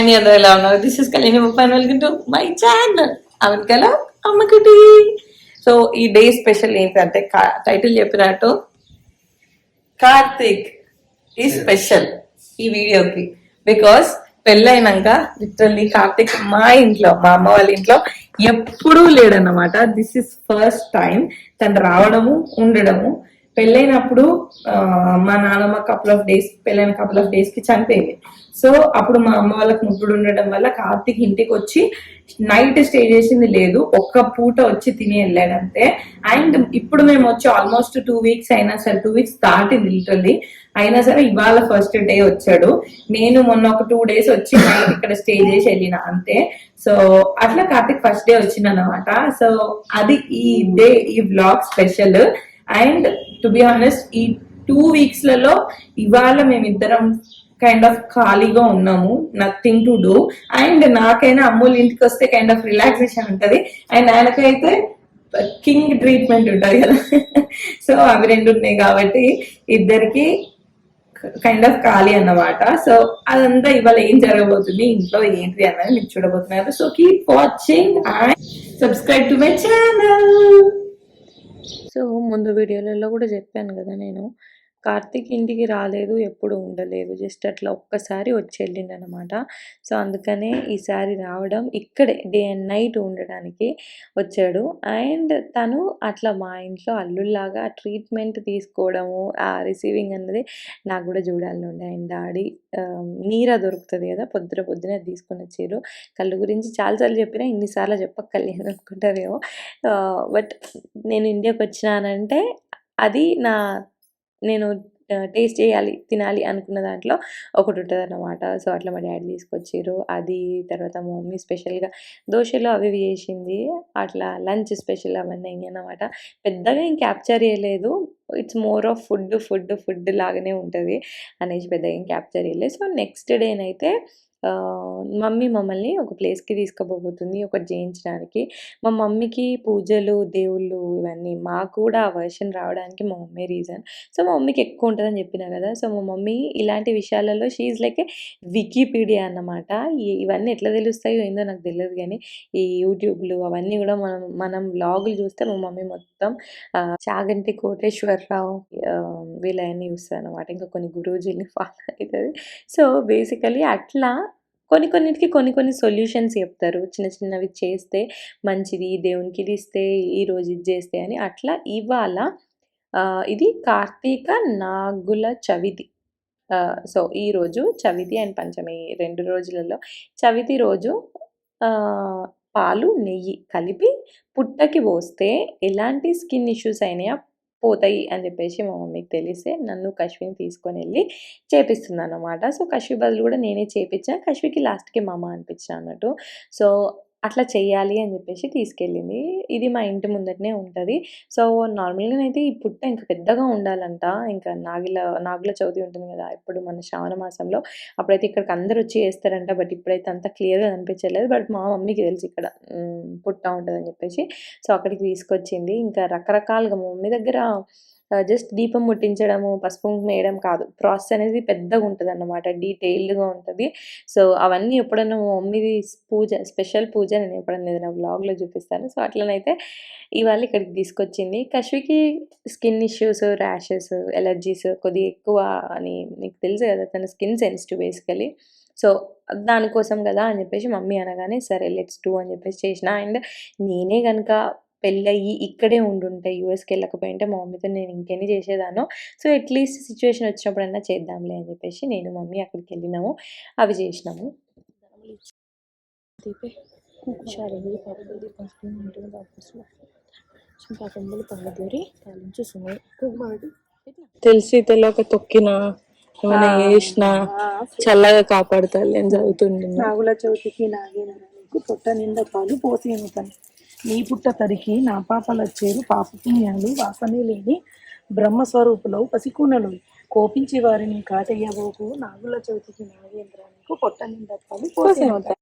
And అందరూ ఎలా ఉన్నారు. దిస్ ఇస్ కళ్యాణి ముప్పై వెల్కమ్ టు మై ఛానల్ అవును కదా అమ్మకుటి సో ఈ డే స్పెషల్ ఏంటంటే టైటిల్ చెప్పినట్టు కార్తిక్ ఈ స్పెషల్ ఈ వీడియోకి బికాస్ పెళ్ళైనాక లిటరల్లీ కార్తిక్ మా ఇంట్లో మా అమ్మ వాళ్ళ ఇంట్లో ఎప్పుడూ లేడన్నమాట. దిస్ ఇస్ ఫస్ట్ టైం తను రావడము ఉండడము పెళ్ళైనప్పుడు మా నాన్నమ్మ కపుల్ ఆఫ్ డేస్ పెళ్ళైన కపుల్ ఆఫ్ డేస్కి చనిపోయింది. సో అప్పుడు మా అమ్మ వాళ్ళకి ముగ్గురు ఉండడం వల్ల కార్తీక్ ఇంటికి వచ్చి నైట్ స్టే చేసింది లేదు. ఒక్క పూట వచ్చి తిని వెళ్ళాడంతే. అండ్ ఇప్పుడు మేము వచ్చి ఆల్మోస్ట్ టూ వీక్స్ అయినా సరే టూ వీక్స్ దాటింది లిటరల్లీ అయినా సరే ఇవాళ ఫస్ట్ డే వచ్చాడు. నేను మొన్న ఒక టూ డేస్ వచ్చి నైట్ ఇక్కడ స్టే చేసి వెళ్ళిన అంతే. సో అట్లా కార్తిక్ ఫస్ట్ డే వచ్చిందన్నమాట. సో అది ఈ డే ఈ blog special and to be honest ఈ టూ వీక్స్లలో ఇవాళ మేమిద్దరం కైండ్ ఆఫ్ ఖాళీగా ఉన్నాము నథింగ్ టు డూ అండ్ నాకైనా అమ్మోళ్ళ ఇంటికి వస్తే కైండ్ ఆఫ్ రిలాక్సేషన్ ఉంటది. అండ్ ఆయనకైతే కింగ్ ట్రీట్మెంట్ ఉంటది కదా. సో అవి రెండు ఉన్నాయి కాబట్టి ఇద్దరికి కైండ్ ఆఫ్ ఖాళీ అన్నమాట. సో అదంతా ఇవాళ ఏం జరగబోతుంది ఇంట్లో ఏంటి అన్నది మీరు చూడబోతున్నారు. So keep watching and subscribe to my channel so ముందు వీడియోలలో కూడా చెప్పాను కదా నేను. కార్తీక్ ఇంటికి రాలేదు ఎప్పుడు ఉండలేదు. జస్ట్ అట్లా ఒక్కసారి వచ్చి వెళ్ళిండనమాట. సో అందుకనే ఈసారి రావడం ఇక్కడే డే అండ్ నైట్ ఉండడానికి వచ్చాడు. అండ్ తను అట్లా మా ఇంట్లో అల్లుల్లాగా ట్రీట్మెంట్ తీసుకోవడము ఆ రిసీవింగ్ అన్నది నాకు కూడా చూడాలని ఉండే. అండ్ డాడీ నీర దొరుకుతుంది కదా పొద్దున పొద్దున తీసుకుని తీసుకొని వచ్చారు. కళ్ళు గురించి చాలాసార్లు చెప్పినా ఇన్నిసార్లు చెప్పక్కర్లేదు అనుకుంటారేమో. బట్ నేను ఇండియాకి వచ్చినానంటే అది నా నేను టేస్ట్ చేయాలి తినాలి అనుకున్న దాంట్లో ఒకటి ఉంటుంది అన్నమాట సో అట్లా మా డాడీ తీసుకొచ్చారు. అది తర్వాత మా మమ్మీ స్పెషల్గా దోశలు అవి ఇవి చేసింది. అట్లా లంచ్ స్పెషల్ అవన్నీ అయినాయి అన్నమాట పెద్దగా ఏం క్యాప్చర్ చేయలేదు. It's more of food food food లాగానే ఉంటుంది అనేసి పెద్దగా ఏం క్యాప్చర్ చేయలేదు. సో నెక్స్ట్ డేనైతే మమ్మీ మమ్మల్ని ఒక ప్లేస్కి తీసుకుపోబోతుంది ఒకటి చేయించడానికి మా మమ్మీకి పూజలు దేవుళ్ళు ఇవన్నీ మాకు కూడా ఆ వర్షన్ రావడానికి మా మమ్మీ రీజన్. సో మా మమ్మీకి ఎక్కువ ఉంటుందని చెప్పినా కదా! సో మా మమ్మీ ఇలాంటి విషయాలలో షీఈ్ లైక్ ఏ వికీపీడియా అన్నమాట. ఇవన్నీ ఎట్లా తెలుస్తాయో ఏందో నాకు తెలియదు కానీ ఈ యూట్యూబ్లు అవన్నీ కూడా మనం మనం బ్లాగులు చూస్తే మా మమ్మీ మొత్తం చాగంటి కోటేశ్వరరావు ఆ, వీళ్ళని అనమాట ఇంకా కొన్ని గురూజీని ఫాలో అవుతుంది. సో బేసికలీ అట్లా కొన్ని కొన్నిటికి కొన్ని కొన్ని సొల్యూషన్స్ చెప్తారు. చిన్న చిన్నవి చేస్తే మంచిది దేవునికి ఇది ఇస్తే ఈ రోజు ఇది చేస్తే అని. అట్లా ఇవాళ ఇది కార్తీక నాగుల చవితి. సో ఈరోజు చవితి అండ్ పంచమి రెండు రోజులలో. చవితి రోజు పాలు నెయ్యి కలిపి పుట్టకి పోస్తే ఎలాంటి స్కిన్ ఇష్యూస్ అయినాయా? పోతాయి అని చెప్పేసి మా మమ్మీకి తెలిస్తే నన్ను కశ్విని తీసుకొని వెళ్ళి చేపిస్తుంది అనమాట సో కశ్వి బదులు కూడా నేనే చేపించాను కశ్వికి లాస్ట్కి మా అనిపించాను అన్నట్టు. సో అట్లా చేయాలి అని చెప్పేసి తీసుకెళ్ళింది. ఇది మా ఇంటి ముందటనే ఉంటుంది. సో నార్మల్గా అయితే ఈ పుట్ట ఇంకా పెద్దగా ఉండాలంట. ఇంకా నాగిల నాగుల చవితి ఉంటుంది కదా ఇప్పుడు మన శ్రావణ మాసంలో. అప్పుడైతే ఇక్కడికి అందరు వచ్చి వేస్తారంట బట్ ఇప్పుడైతే అంత క్లియర్గా అనిపించలేదు బట్ మా మమ్మీకి తెలుసు ఇక్కడ పుట్ట ఉంటుందని చెప్పేసి. సో అక్కడికి తీసుకొచ్చింది. ఇంకా రకరకాలుగా మా మమ్మీ దగ్గర జస్ట్ దీపం ముట్టించడము పసుపు వేయడం కాదు. ప్రాసెస్ అనేది పెద్దగా ఉంటుంది అన్నమాట డీటెయిల్డ్గా ఉంటుంది. సో అవన్నీ ఎప్పుడైనా మా మమ్మీది పూజ స్పెషల్ పూజ నేను ఎప్పుడైనా ఏదైనా బ్లాగ్లో చూపిస్తాను. సో అట్లనైతే ఇవాళ ఇక్కడికి తీసుకొచ్చింది. కశ్వికి స్కిన్ ఇష్యూస్ ర్యాషెస్ ఎలర్జీస్ కొద్దిగా ఎక్కువ అని నీకు తెలుసు కదా తన స్కిన్ సెన్సిటివ్ బేసికలీ సో దానికోసం కదా అని చెప్పేసి మమ్మీ అనగానే సరే లెట్స్ డూ అని చెప్పేసి చేసిన. అండ్ నేనే కనుక పెళ్ళయ్యి ఇక్కడే ఉండుంటే యూఎస్కి వెళ్ళకపోయింటే మా మమ్మీతో నేను ఇంకెన్ని చేసేదానో? సో అట్లీస్ట్ సిచ్యువేషన్ వచ్చినప్పుడైనా చేద్దాంలే అని చెప్పేసి నేను మమ్మీ అక్కడికి వెళ్ళినాము. అవి చేసినాము. తెలిసి తెలియక తొక్కిన ఏమైనా చేసిన చల్లగా కాపాడుతా లేని చదువుతుండే నాగుల చవితికి నాగే పొట్ట నిండా పాలు పోసి నీ పుట్ట తరికి నా పాపలు వచ్చేరు పాప పుణ్యాలు వాసనే లేని బ్రహ్మస్వరూపులవు పసికూనలు. కోపించి వారిని కాటయ్యబోకు నాగుల చవితికి నాగేంద్రానికి పొట్ట నిండా పాలు పోసి ఎముతాను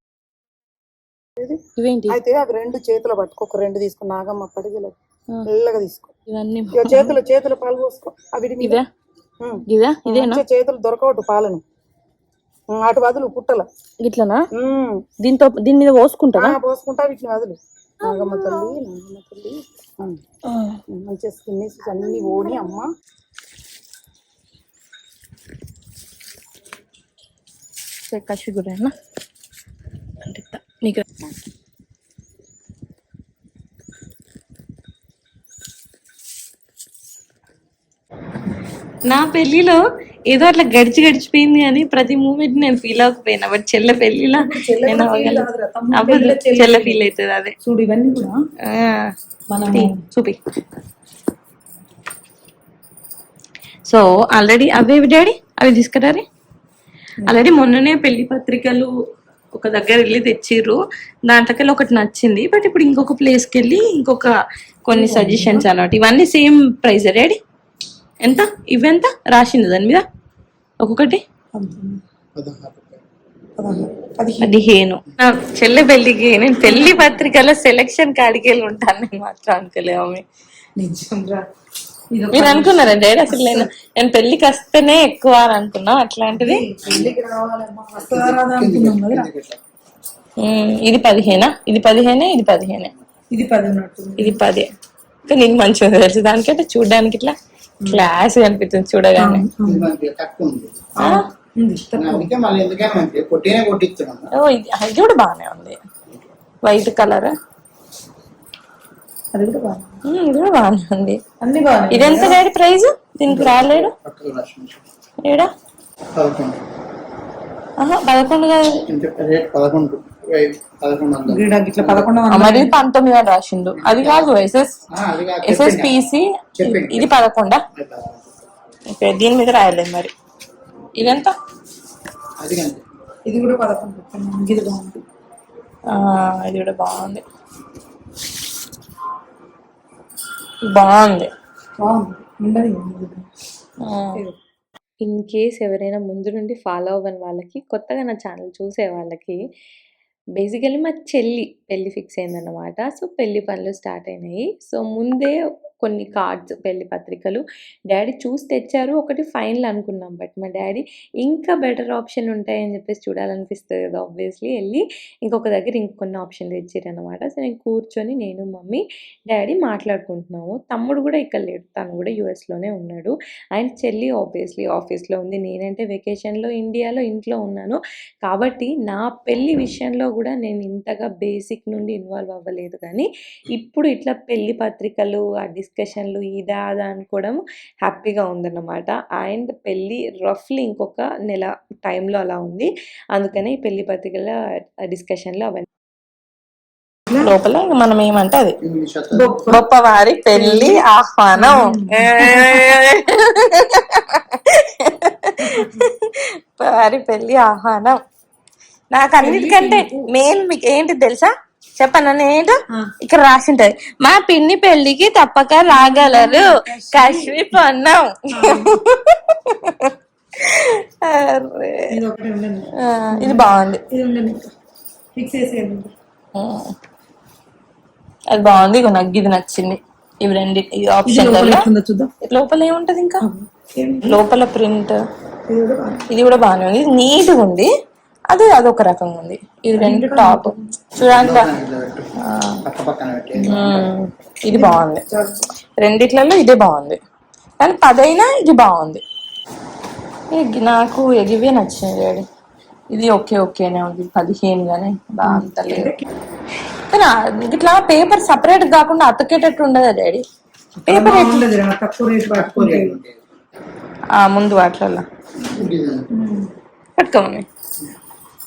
ఇవేంటి? అయితే అవి రెండు చేతులు పట్టుకో. ఒక రెండు తీసుకో. నాగమ్మ పడిగలు మెల్లగా తీసుకో. ఇవన్నీ చేతులు చేతులు పాలు పోసుకో. అవి ఇదేనా చేతులు దొరకవట్టు పాలను. అటు వదులు పుట్టల. ఇట్లనా దీంతో దీని మీద ఆ, పోసుకుంటారా పోసుకుంటా వీటిని వదులు. నాగమ్మ తల్లి నాగమ్మ తల్లి. మంచిగా స్కిన్ అన్ని పోని అమ్మ. అంటే ఇట్లా నీకు నా పెళ్ళిలో ఏదో అట్లా గడిచి గడిచిపోయింది అని ప్రతి మూమెంట్ నేను ఫీల్ అవ్వకపోయినా బట్ చెల్లె పెళ్ళిలో నేను అవ్వదు చెల్లె ఫీల్ అవుతుంది అదే. చూడు ఇవన్నీ కూడా చూపి. సో ఆల్రెడీ అవేవి డాడీ? అవి తీసుకురారే? ఆల్రెడీ మొన్ననే పెళ్ళి పత్రికలు ఒక దగ్గర వెళ్ళి తెచ్చిర్రు. దాంట్లోకెళ్ళి ఒకటి నచ్చింది బట్ ఇప్పుడు ఇంకొక ప్లేస్కి వెళ్ళి ఇంకొక కొన్ని సజెషన్స్ అన్నమాట. ఇవన్నీ సేమ్ ప్రైస్ డాడీ? ఎంత? ఇవెంత? రాసింది దాని మీద? ఒక్కొక్కటి? పదిహేను. నా చెల్లె పెళ్ళికి నేను పెళ్ళి పత్రికలో సెలక్షన్ కాడికి వెళ్ళి ఉంటాను. నేను మాత్రం ఇది మీరు అనుకున్నారా అసలు నేను నేను పెళ్ళికి వస్తేనే ఎక్కువ అని అనుకున్నా. అట్లాంటిది? ఇది పదిహేనా? ఇది పదిహేనే ఇది పదిహేనే. ఇది పది ఇది పదే. కానీ నీకు మంచిగా తెలుసు. దానికంటే చూడడానికి ఇట్లా క్లాస్ కనిపిస్తుంది చూడగానే. ఇది కూడా బాగానే ఉంది. వైట్ కలర్ అది కూడా బాగుంది ఇది కూడా బాగానే ఉంది. అన్ని బాగున్నాయి ఇది ఎంత డాడీ ప్రైజ్ దీనికి రాలేడు ఏడా? పదకొండు. ఆహా పదకొండు కాదు. ఇంత రేట్ పదకొండు. మరి పంతొమ్మిది అని రాసిండు. అది కాదు ఎస్ఎస్. ఎస్ఎస్పిసి. ఇది పదకొండా? ఓకే దీని మీద రాయలేదు మరి. ఇదెంత? ఇది కూడా పదకొండు ఇది బాగుంది. ఆ, ఇది కూడా బాగుంది. బాగుంది. ఇన్ కేస్ ఎవరైనా ముందు నుండి ఫాలో అవ్వని వాళ్ళకి కొత్తగా నా ఛానల్ చూసే వాళ్ళకి బేసికలీ మా చెల్లి పెళ్ళి ఫిక్స్ అయిందన్నమాట. సో పెళ్ళి పనులు స్టార్ట్ అయినాయి. సో ముందే కొన్ని కార్డ్స్ పెళ్ళి పత్రికలు. డాడీ చూసి తెచ్చారు ఒకటి ఫైనల్ అనుకున్నాం. బట్ మా డాడీ ఇంకా బెటర్ ఆప్షన్ ఉంటాయని చెప్పేసి చూడాలనిపిస్తుంది కదా ఆబ్వియస్లీ వెళ్ళి ఇంకొక దగ్గర ఇంకొన్ని ఆప్షన్లు ఇచ్చారనమాట సో నేను కూర్చొని నేను మమ్మీ డాడీ మాట్లాడుకుంటున్నాము. తమ్ముడు కూడా ఇక్కడ లేడు. తను కూడా యూఎస్లోనే ఉన్నాడు. అండ్ చెల్లి ఆబ్వియస్లీ ఆఫీస్లో ఉంది. నేనంటే వెకేషన్లో ఇండియాలో ఇంట్లో ఉన్నాను. కాబట్టి నా పెళ్ళి విషయంలో కూడా నేను ఇంతగా బేసిక్ నుండి ఇన్వాల్వ్ అవ్వలేదు. కానీ ఇప్పుడు ఇట్లా పెళ్ళి పత్రికలు అది డిస్కషన్లు ఇదా అదా అనుకోవడం హ్యాపీగా ఉందన్నమాట. అండ్ పెళ్ళి రఫ్లీ ఇంకొక నెల టైంలో అలా ఉంది. అందుకనే ఈ పెళ్ళి పత్రికల డిస్కషన్లు అవన్నీ. లోపల మనం ఏమంటే అది. గొప్పవారి పెళ్ళి ఆహ్వానం. వారి పెళ్ళి ఆహ్వానం. నాకు అన్నిటికంటే మెయిన్ మీకు ఏంటి తెలుసా? చెప్పను ఏంటో ఇక్కడ రాసి ఉంటది మా పిన్ని పెళ్ళికి తప్పక రాగలరు. కాశ్మీర్ పొన్నాం. ఇది బాగుంది. అది బాగుంది. ఇగో నాకు ఇది నచ్చింది. ఇవి రెండు ఆప్షన్ లోపల ఏముంటది ఇంకా? లోపల ప్రింట్ ఇది కూడా బాగుంది ఇది కూడా బాగానే ఉంది. నీట్గా ఉంది. అది అదొక రకంగా ఉంది ఇది రెండు టాప్. చూడండి. ఇది బాగుంది. రెండిట్లలో ఇదే బాగుంది. కానీ పదైనా ఇది బాగుంది. నాకు ఎగివే నచ్చింది డాడీ ఇది ఓకే ఓకేనే ఉంది. పదిహేను కానీ బాగా అంత లేదు. కానీ ఇట్లా పేపర్ సపరేట్ కాకుండా అతకేటట్టు ఉండదా డాడీ? పేపర్ ముందు వాటిలలో ఇది పెట్టుకోమని.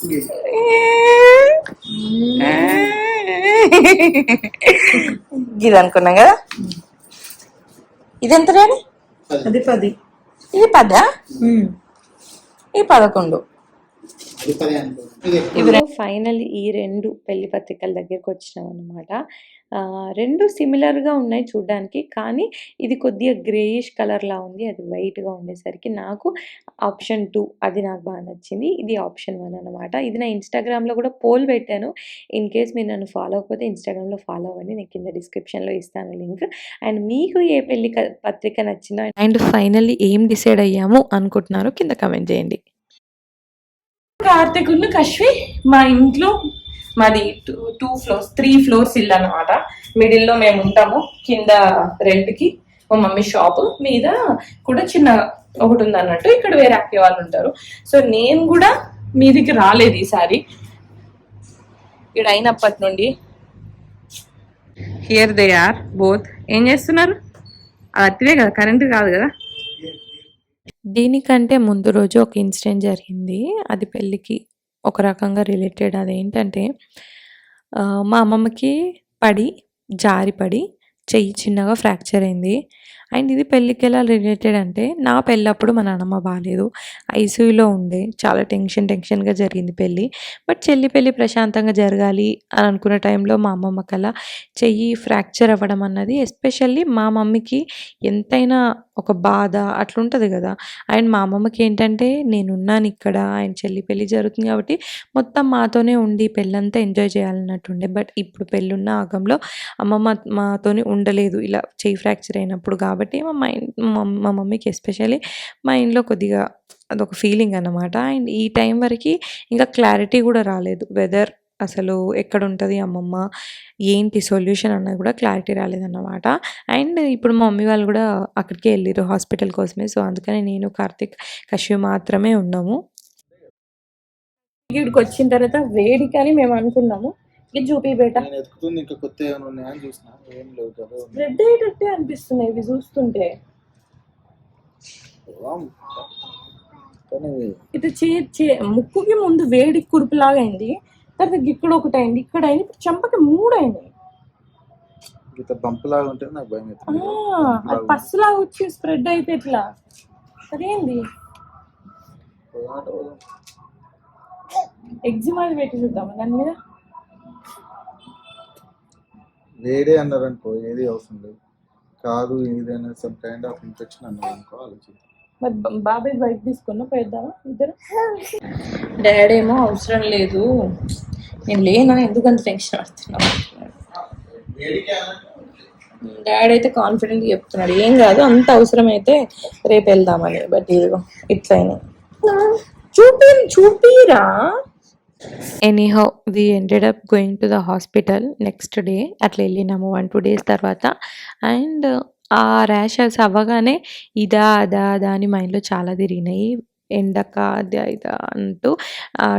ఇది. అనుకున్నాం కదా ఇది ఎంత డాడీ అది పది ఇది పదా. ఇది పదకొండు. ఇవి ఫైనల్ ఈ రెండు పెళ్ళి పత్రికల దగ్గరికి వచ్చినాం అనమాట రెండు సిమిలర్గా ఉన్నాయి చూడడానికి కానీ ఇది కొద్దిగా గ్రేయిష్ కలర్లా ఉంది అది వైట్గా ఉండేసరికి నాకు ఆప్షన్ టూ అది నాకు బాగా నచ్చింది ఇది ఆప్షన్ వన్ అనమాట ఇది నా ఇన్స్టాగ్రామ్లో కూడా పోల్ పెట్టాను ఇన్ కేస్ మీరు నన్ను ఫాలో అవ్వకపోతే ఇన్స్టాగ్రామ్లో ఫాలో అవ్వండి నేను కింద డిస్క్రిప్షన్లో ఇస్తాను లింక్. అండ్ మీకు ఏ పెళ్ళి క- పత్రిక నచ్చిందో అండ్ ఫైనల్లీ ఏం డిసైడ్ అయ్యాము అనుకుంటున్నారో కింద కమెంట్ చేయండి. కార్తిక్ కశ్వి మా ఇంట్లో మాది two two floors three floors ఇల్లు అనమాట మిడిల్లో మేము ఉంటాము కింద రెంట్కి మా మమ్మీ షాప్ మీద కూడా చిన్న ఒకటి ఉంది అన్నట్టు ఇక్కడ వేరే అక్కే వాళ్ళు ఉంటారు. సో నేను కూడా మీదికి రాలేదు ఈసారి. ఇక్కడ అయినప్పటి నుండి. హియర్ దే ఆర్ బోత్ ఏం చేస్తున్నారు? అది అతివే కదా కరెంట్ కాదు కదా? దీనికంటే ముందు రోజు ఒక ఇన్సిడెంట్ జరిగింది. అది పెళ్ళికి ఒక రకంగా రిలేటెడ్. అదేంటంటే ఏంటంటే మా అమ్మమ్మకి పడి జారి పడి చెయ్యి చిన్నగా ఫ్రాక్చర్ అయింది. అండ్ ఇది పెళ్ళికి ఎలా రిలేటెడ్ అంటే నా పెళ్ళప్పుడు మా నాన్నమ్మ బాగాలేదు ఐసీయూలో ఉండే. చాలా టెన్షన్ టెన్షన్గా జరిగింది పెళ్ళి. బట్ చెల్లి పెళ్ళి ప్రశాంతంగా జరగాలి అని అనుకున్న టైంలో మా అమ్మమ్మ కల చెయ్యి ఫ్రాక్చర్ అవ్వడం అన్నది ఎస్పెషల్లీ మా మమ్మీకి ఎంతైనా ఒక బాధ అట్లుంటుంది కదా. అండ్ మా అమ్మమ్మకి ఏంటంటే నేనున్నాను ఇక్కడ ఆయన చెల్లి పెళ్ళి జరుగుతుంది కాబట్టి మొత్తం మాతోనే ఉండి పెళ్ళంతా ఎంజాయ్ చేయాలన్నట్టుండే. బట్ ఇప్పుడు పెళ్ళున్న ఆగంలో అమ్మమ్మ మాతోని ఉండలేదు. ఇలా చెయ్యి ఫ్రాక్చర్ అయినప్పుడు కాబట్టి కాబట్టి మా మైండ్ మా మమ్మీకి ఎస్పెషల్లీ మా ఇంట్లో కొద్దిగా అదొక ఫీలింగ్ అన్నమాట. అండ్ ఈ టైం వరకు ఇంకా క్లారిటీ కూడా రాలేదు. వెదర్ అసలు ఎక్కడ ఉంటుంది అమ్మమ్మ ఏంటి సొల్యూషన్ అన్నది కూడా క్లారిటీ రాలేదన్నమాట. అండ్ ఇప్పుడు మా మమ్మీ వాళ్ళు కూడా అక్కడికే వెళ్ళారు హాస్పిటల్ కోసమే. సో అందుకని నేను కార్తిక్ కశ్యూ మాత్రమే ఉన్నాము. ఇక్కడికి వచ్చిన తర్వాత వేడికని మేము అనుకున్నాము. ఇది చూపి బేట నేను ఎత్తుకుతుంది ఇంకా కొత్త ఏమైనా ఉన్నాయని చూసిన ఏం లేవు కదా. రెడ్ అయ్యేటట్టే అనిపిస్తున్నాయి ఇవి చూస్తుంటే. కానీ ఇది చే చే- ముక్కుకి ముందు వేడి కురుపులాగా అయింది. తర్వాత ఇక్కడ ఒకటి అయింది ఇక్కడ అయింది ఇప్పుడు చెంపకి మూడు అయినాయి ఇంత బంప్ లాగా ఉంటే నాకు భయం ఆ, అవుతుంది అది పస్సులాగా వచ్చి స్ప్రెడ్ అయితే ఇట్లా. అదేంది? ఎగ్జిమా పెట్టి చూద్దామా దాని మీద? లేడే అన్నారు అనుకో ఏది అవసరం లేదు. కాదు ఏదైనా సమ్ కైండ్ ఆఫ్ ఇన్ఫెక్షన్ అన్నారు అనుకో ఆలోచించి మరి బాబాయ్ బైక్ తీసుకున్నా పోయిద్దామా ఇద్దరు? డాడీ ఏమో అవసరం లేదు. నేను లేనా? ఎందుకు అంత టెన్షన్ పడుతున్నావు? డాడీ అయితే కాన్ఫిడెంట్ చెప్తున్నాడు. ఏం కాదు అంత అవసరం అయితే రేపు వెళ్దామని. బట్ ఇదిగో ఇట్లయినా చూపి చూపిరా. Anyhow we ended up going to the hospital next day అట్లా వెళ్ళినాము వన్ టూ డేస్ తర్వాత. అండ్ ఆ ర్యాషెస్ అవ్వగానే ఇదా అదా అదా అని మైండ్లో చాలా తిరిగినాయి. ఎండక అది ఇదా అంటూ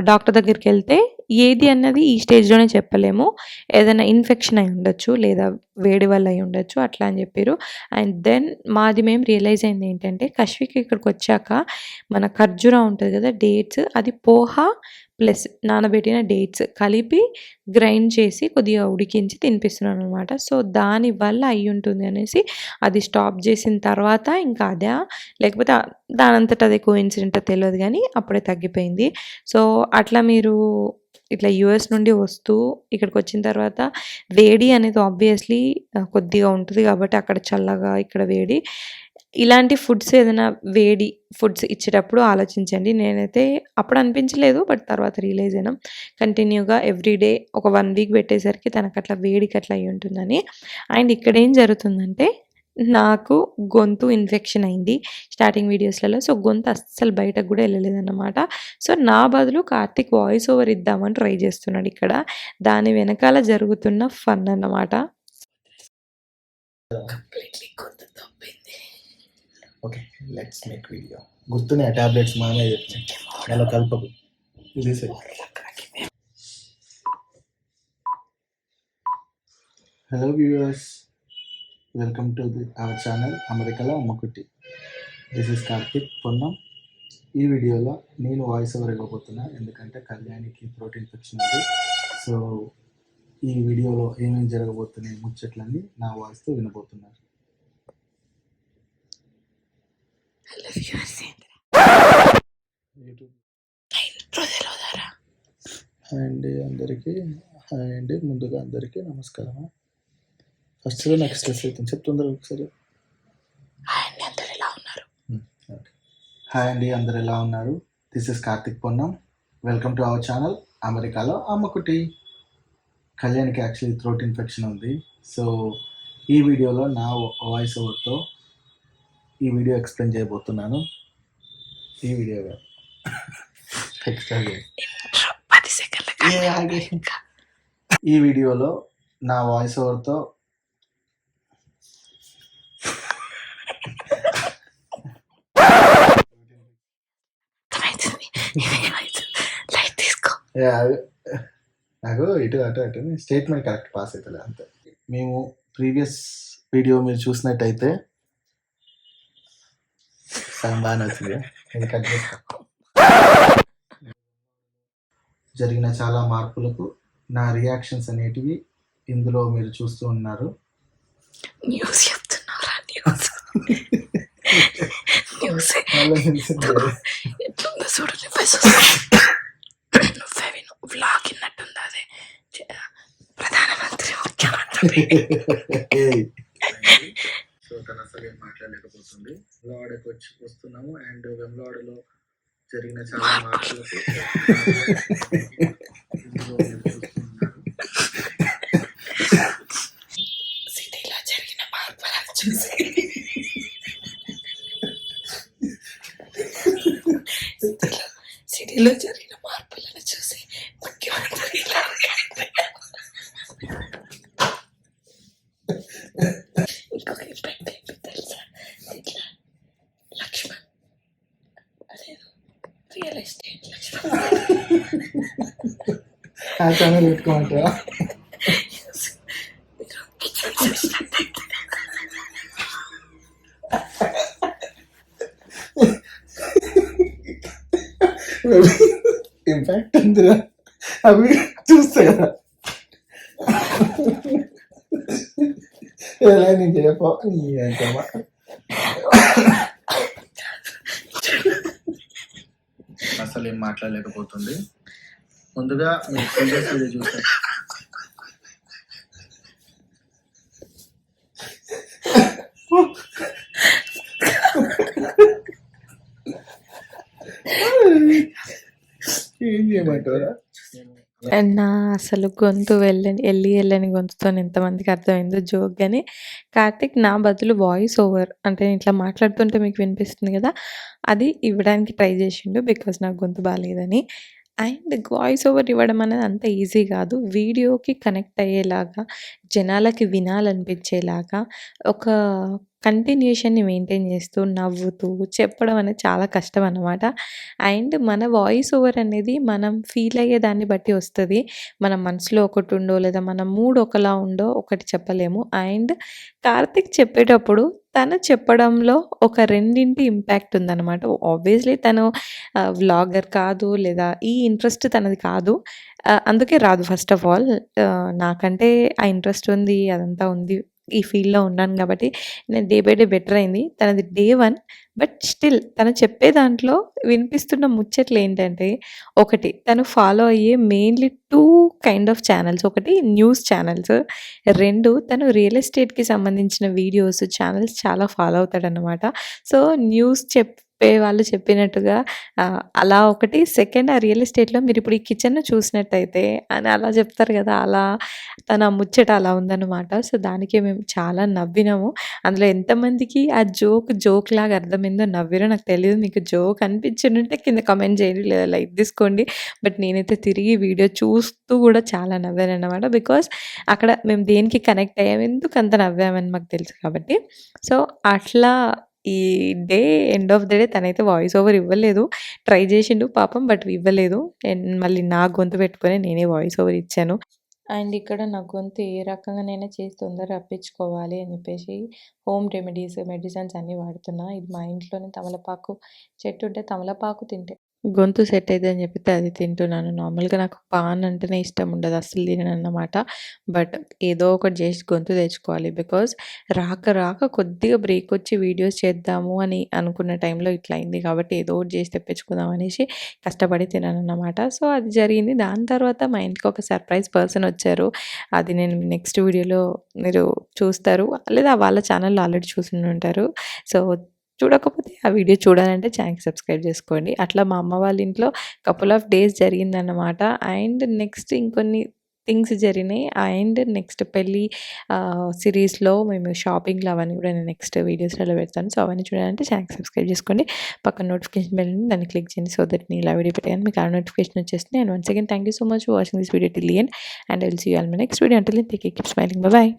డాక్టర్ దగ్గరికి వెళ్తే ఏది అన్నది ఈ స్టేజ్లోనే చెప్పలేము. ఏదైనా ఇన్ఫెక్షన్ అయి ఉండొచ్చు లేదా వేడి వల్ల అయి ఉండొచ్చు అట్లా అని చెప్పారు అండ్ దెన్ మాది మేము రియలైజ్ అయింది ఏంటంటే కశ్విక్ ఇక్కడికి వచ్చాక మన ఖర్జూరా ఉంటుంది కదా డేట్స్ అది పోహా ప్లస్ నానబెట్టిన డేట్స్ కలిపి గ్రైండ్ చేసి కొద్దిగా ఉడికించి తినిపిస్తున్నాను అనమాట సో దానివల్ల అయి ఉంటుంది అనేసి అది స్టాప్ చేసిన తర్వాత ఇంకా అదే. లేకపోతే దానంతటా దానంతట అదే కోఇన్సిడెంట్ తెలియదు కానీ అప్పుడే తగ్గిపోయింది. సో అట్లా మీరు ఇట్లా యుఎస్ నుండి వస్తూ ఇక్కడికి వచ్చిన తర్వాత వేడి అనేది ఆబ్వియస్లీ కొద్దిగా ఉంటుంది కాబట్టి అక్కడ చల్లగా ఇక్కడ వేడి. ఇలాంటి ఫుడ్స్ ఏదైనా వేడి ఫుడ్స్ ఇచ్చేటప్పుడు ఆలోచించండి. నేనైతే అప్పుడు అనిపించలేదు బట్ తర్వాత రియలైజ్ అయినా. కంటిన్యూగా ఎవ్రీడే ఒక వన్ వీక్ పెట్టేసరికి తనకు అట్లా వేడికి అట్లా అయి ఉంటుందని. అండ్ ఇక్కడ ఏం జరుగుతుందంటే నాకు గొంతు ఇన్ఫెక్షన్ అయింది స్టార్టింగ్ వీడియోస్లలో. సో గొంతు అస్సలు బయటకు కూడా వెళ్ళలేదన్నమాట. సో నా బదులు కార్తిక్ వాయిస్ ఓవర్ ఇద్దామని ట్రై చేస్తున్నాడు ఇక్కడ. దాని వెనకాల జరుగుతున్న ఫన్ అన్నమాట. ఓకే లెట్స్ మేక్ వీడియో గుర్తున్నాయి టాబ్లెట్స్ మామే చెప్తాను నెల కలపకు. ఇది hello viewers welcome to the our channel అమెరికాలో అమ్మకుట్టి దిస్ ఇస్ కార్తిక్ పొన్నం ఈ వీడియోలో నేను వాయిస్ ఓవర్ ఇవ్వబోతున్నా ఎందుకంటే కళ్యాణికి థ్రోట్ ఇన్ఫెక్షన్ ఉంది. సో ఈ వీడియోలో ఏమేమి జరగబోతున్నాయి ముచ్చట్లన్నీ నా వాయిస్తో వినబోతున్నారు. యూట్యూబ్. హాయ్ అండి అందరికీ. హాయ్ అండి. ముందుగా అందరికీ నమస్కారం ఫస్ట్ నాకు స్ట్రెస్ అవుతుంది చెప్తుందరు ఒకసారి? Hmm, okay. హాయ్ అండి అందరు ఎలా ఉన్నారు? This is Karthik Ponnam welcome to our channel అమెరికాలో అమ్మకుటి కళ్యాణ్కి యాక్చువల్లీ థ్రోట్ ఇన్ఫెక్షన్ ఉంది. సో ఈ వీడియోలో నా వాయిస్ ఓవర్తో ఈ వీడియో ఎక్స్ప్లెయిన్ చేయబోతున్నాను. ఈ వీడియో ఈ వీడియోలో నా వాయిస్ ఓవర్తో నాకు ఇటు అటు అటు స్టేట్మెంట్ కరెక్ట్ పాస్ అవుతుంది అంతే. మేము ప్రీవియస్ వీడియో మీరు చూసినట్టయితే సగం బాగానే వచ్చింది ఇది కట్ జరిగిన చాలా మార్పులకు నా రియాక్షన్స్ అనేటివి ఇందులో మీరు చూస్తూ ఉన్నారు. న్యూస్ చెప్తున్నారా? న్యూస్. న్యూస్. ఎట్లుందో చూడు నువ్వే విను. వ్లాగ్ విన్నట్టుంది అదే? ప్రధానమంత్రి ముఖ్యమంత్రి. తను అసలు ఏం మాట్లాడలేకపోతుంది వెమ్లవాడకి వచ్చి వస్తున్నాము అండ్ వెమ్లవాడలో జరిగిన చాలా మార్పులకు చూస్తున్నారు. సిటీలో జరిగిన మార్పులను చూసి సిటీలో సిటీలో జరిగిన మార్పులను చూసి ముఖ్యమంత్రి ఇలా ఇంకొక ఇంపాక్ట్ ఏంటి తెలుసా ఇట్లా లక్ష్మణ్ అదే రియల్ ఎస్టేట్ లక్ష్మణ్ ఆ ఛానల్ పెట్టుకోమంటారా మీరు కిచెన్ చూసినట్టయితే ఇంపాక్ట్ ఉందిరా అవి చూస్తా కదా ఎలా నీకు చెప్ప నీ అంటమ్మా అసలు ఏం మాట్లాడలేకపోతుంది. ముందుగా మీరు ప్రీవియస్ వీడియో చూసారు ఏం చేయమంటారా అండ్ నా అసలు గొంతు వెళ్ళని వెళ్ళి వెళ్ళని గొంతుతో ఎంతమందికి అర్థమైందో జోక్ కానీ కార్తిక్ నా బదులు వాయిస్ ఓవర్ అంటే నేను ఇట్లా మాట్లాడుతుంటే మీకు వినిపిస్తుంది కదా అది ఇవ్వడానికి ట్రై చేసిండు బికాజ్ నాకు గొంతు బాగాలేదని అండ్ వాయిస్ ఓవర్ ఇవ్వడం అనేది అంత ఈజీ కాదు. వీడియోకి కనెక్ట్ అయ్యేలాగా జనాలకి వినాలనిపించేలాగా ఒక కంటిన్యూషన్ని మెయింటైన్ చేస్తూ నవ్వుతూ చెప్పడం అనేది చాలా కష్టం అన్నమాట. అండ్ మన వాయిస్ ఓవర్ అనేది మనం ఫీల్ అయ్యే దాన్ని బట్టి వస్తుంది. మన మనసులో ఒకటి ఉండో లేదా మన మూడ్ ఒకలా ఉండో ఒకటి చెప్పలేము. అండ్ కార్తిక్ చెప్పేటప్పుడు తను చెప్పడంలో ఒక రెండింటి ఇంపాక్ట్ ఉందన్నమాట. ఆబ్వియస్లీ తను వ్లాగర్ కాదు లేదా ఈ ఇంట్రెస్ట్ తనది కాదు. అందుకే రాదు. ఫస్ట్ ఆఫ్ ఆల్ నాకంటే ఆ ఇంట్రెస్ట్ ఉంది అదంతా ఉంది ఈ ఫీల్డ్లో ఉన్నాను కాబట్టి నేను డే బై డే బెటర్ అయింది. తనది డే వన్. బట్ స్టిల్ తను చెప్పే దాంట్లో వినిపిస్తున్న ముచ్చట్లు ఏంటంటే ఒకటి తను ఫాలో అయ్యే mainly two kind of channels. ఒకటి న్యూస్ ఛానల్స్. రెండు తను రియల్ ఎస్టేట్కి సంబంధించిన వీడియోస్ ఛానల్స్ చాలా ఫాలో అవుతాడనమాట సో న్యూస్ చెప్ చెప్పే వాళ్ళు చెప్పినట్టుగా అలా ఒకటి. సెకండ్ ఆ రియల్ ఎస్టేట్లో మీరు ఇప్పుడు ఈ కిచెన్ను చూసినట్టయితే అని అలా చెప్తారు కదా అలా తన ముచ్చట అలా ఉందన్నమాట. సో దానికి మేము చాలా నవ్వినాము. అందులో ఎంతమందికి ఆ జోక్ జోక్ లాగా అర్థమైందో నవ్విరో నాకు తెలియదు మీకు జోక్ అనిపించిందంటే కింద కమెంట్ చేయండి లేదా లైక్ తీసుకోండి. బట్ నేనైతే తిరిగి వీడియో చూస్తూ కూడా చాలా నవ్వాను అనమాట బికాస్ అక్కడ మేము దేనికి కనెక్ట్ అయ్యాము ఎందుకు అంత నవ్వామని మాకు తెలుసు కాబట్టి. సో అట్లా ఈ day end of the day తనైతే వాయిస్ ఓవర్ ఇవ్వలేదు. ట్రై చేసిండు పాపం బట్ ఇవ్వలేదు. అండ్ మళ్ళీ నా గొంతు పెట్టుకొని నేనే వాయిస్ ఓవర్ ఇచ్చాను. అండ్ ఇక్కడ నా గొంతు ఏ రకంగానైనా చేసి తొందరగా రప్పించుకోవాలి అని చెప్పేసి హోమ్ రెమెడీస్ మెడిసిన్స్ అన్నీ వాడుతున్నా. ఇది మా ఇంట్లోనే తమలపాకు చెట్టు ఉంటే తమలపాకు తింటే గొంతు సెట్ అయితే అని చెప్పితే అది తింటున్నాను. నార్మల్గా నాకు పాన్ అంటేనే ఇష్టం ఉండదు అసలు తినను అన్నమాట బట్ ఏదో ఒకటి చేసి గొంతు తెచ్చుకోవాలి. బికాజ్ రాక రాక కొద్దిగా బ్రేక్ వచ్చి వీడియోస్ చేద్దాము అని అనుకున్న టైంలో ఇట్లా అయింది. కాబట్టి ఏదో ఒకటి చేసి తెప్పించుకుందాం అనేసి కష్టపడి తిననమాట అన్నమాట సో అది జరిగింది. దాని తర్వాత మా ఇంటికి ఒక సర్ప్రైజ్ పర్సన్ వచ్చారు. అది నేను నెక్స్ట్ వీడియోలో మీరు చూస్తారు. లేదా వాళ్ళ ఛానల్లో ఆల్రెడీ చూసి ఉంటారు. సో చూడకపోతే ఆ వీడియో చూడాలంటే ఛానల్కి సబ్స్క్రైబ్ చేసుకోండి. అట్లా మా అమ్మ వాళ్ళ ఇంట్లో కపుల్ ఆఫ్ డేస్ జరిగిందన్నమాట. అండ్ నెక్స్ట్ ఇంకొన్ని థింగ్స్ జరిగినాయి. అండ్ నెక్స్ట్ పెళ్ళి సిరీస్లో మేము షాపింగ్లో అవన్నీ కూడా నేను నెక్స్ట్ వీడియోస్లో పెడతాను. సో అవన్నీ చూడాలంటే ఛానల్ సబ్స్క్రైబ్ చేసుకోండి. పక్కన నోటిఫికేషన్ బెల్ దాన్ని క్లిక్ చేయండి సో దట్ నేను ఇలా వీడియో పెట్టాను మీకు ఆ నోటిఫికేషన్ వచ్చేస్తుంది. And once again thank you so much for watching this video till and I will see all my next video అంటే టేక్ కీప్ స్మైలింగ్ బాయ్